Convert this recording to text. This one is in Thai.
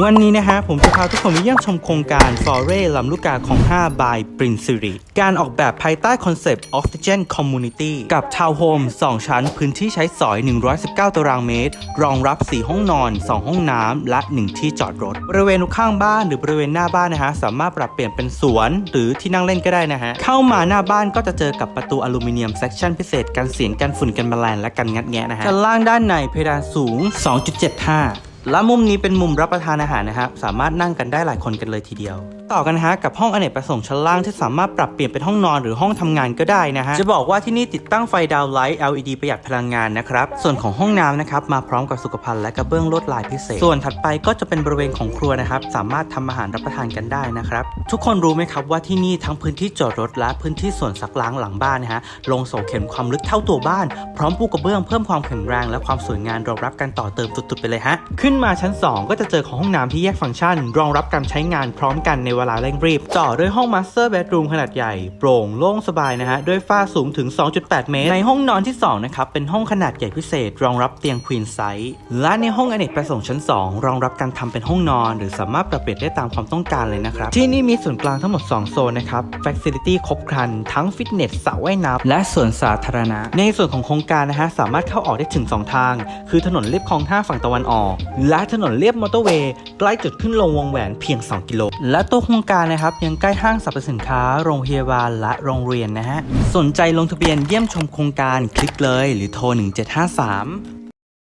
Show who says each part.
Speaker 1: วันนี้นะฮะผมจะพาทุกคนไปเยี่ยมชมโครงการ f o r e ลำลูกกาของ 5 by Prince r i การออกแบบภายใต้คอนเซปต์ Oxygen Community กับทาวน์โฮม 2 ชั้น พื้นที่ใช้สอย 119 ตารางเมตร รองรับ 4 ห้องนอน 2 ห้องน้ำ และ 1 ที่จอดรถ บริเวณข้างบ้านหรือบริเวณหน้าบ้านนะฮะ สามารถปรับเปลี่ยนเป็นสวน หรือที่นั่งเล่นก็ได้นะฮะ เข้ามาหน้าบ้านก็จะเจอกับประตูอลูมิเนียมเซ c ชันพิเศษกันเสียงกันฝุ่นกันแมลงและกันงัดแงะนะฮะชั้นล่างด้านในเพดานสูง 2.75 และมุมนี้เป็นมุมรับประทานอาหารนะครับ สามารถนั่งกันได้หลายคนกันเลยทีเดียว ต่อกันฮะกับห้องอเนกประสงค์ชั้นล่างที่สามารถปรับเปลี่ยนเป็นห้องนอนหรือห้องทำงานก็ได้นะฮะ จะบอกว่าที่นี่ติดตั้งไฟดาวไลท์ LED ประหยัดพลังงานนะครับ ส่วนของห้องน้ำนะครับมาพร้อมกับสุขภัณฑ์และกระเบื้องลวดลายพิเศษ ส่วนถัดไปก็จะเป็นบริเวณของครัวนะครับ สามารถทำอาหารรับประทานกันได้นะครับ ทุกคนรู้ไหมครับว่าที่นี่ทั้งพื้นที่จอดรถและพื้นที่ส่วนซักล้างหลังบ้านนะฮะ ลงโสเข็มความลึกเท่าตัวบ้าน พร้อมปูกระเบื้องเพิ่มความแข็งแรงและความสวยงามรองรับการต่อเติมสุดๆไปเลยฮะขึ้น้นมาชั้น 2 ก็จะเจอของห้องน้ำที่แยกฟังก์ชัน รองรับการใช้งานพร้อมกันในเวลาเร่งรีบต่อด้วยห้องมาสเตอร์เบดรูมขนาดใหญ่ โปร่งโล่งสบายนะฮะ ด้วยฝ้าสูงถึง 2.8 เมตร ในห้องนอนที่ 2 นะครับ เป็นห้องขนาดใหญ่พิเศษ รองรับเตียงควีนไซส์และในห้องอเนกประสงค์ชั้น 2 รองรับการทำเป็นห้องนอน หรือสามารถปรับเปลี่ยนได้ตามความต้องการเลยนะครับ ที่นี่มีส่วนกลางทั้งหมด 2 โซนนะครับ Facility ครบครัน ทั้งฟิตเนสสระว่ายน้ำและสวนสาธารณะ ในส่วนของโครงการนะฮะสามารถเข้าออกได้ถึง 2 ทาง คือถนนเลียบคลองท่าฝั่งตะวันออกและถนนเลียบมอเตอร์เวย์ใกล้จุดขึ้นลงวงแหวนเพียง 2 กิโล และตัวโครงการนะครับยังใกล้ห้างสรรพสินค้า โรงพยาบาลและโรงเรียนนะฮะ สนใจลงทะเบียนเยี่ยมชมโครงการคลิกเลย หรือโทร 1753